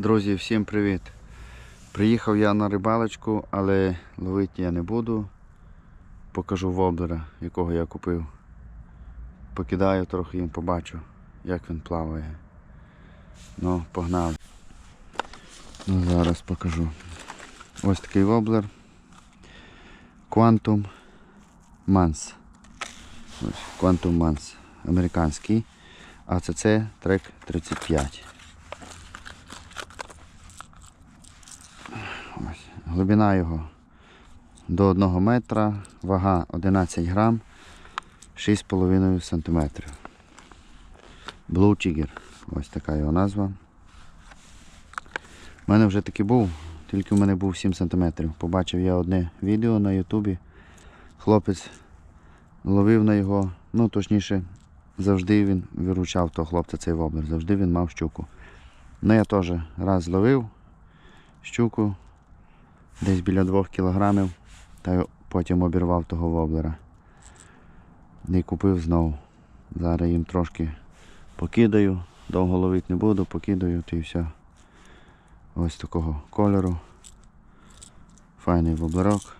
Друзі, всім привіт! Приїхав я на рибалочку, але ловити я не буду. Покажу воблера, якого я купив. Покидаю трохи їм побачу, як він плаває. Ну, погнали. Ну, зараз покажу. Ось такий воблер. Quantum Mans. Ось, Quantum Mans. Американський. А це це трек 35. Ось. Глибина його до 1 метра, вага 11 грам, 6,5 см. Blue Tiger. Ось така його назва. У мене вже такий був, тільки в мене був 7 см. Побачив я одне відео на Ютубі. Хлопець ловив на його, ну точніше, завжди він виручав того хлопця цей воблер, завжди він мав щуку. Ну я теж раз ловив щуку десь біля 2 кілограмів, та потім обірвав того воблера. І купив знову. Зараз їм трошки покидаю, довго ловити не буду, покидаю і все. Ось такого кольору. Файний воблерок.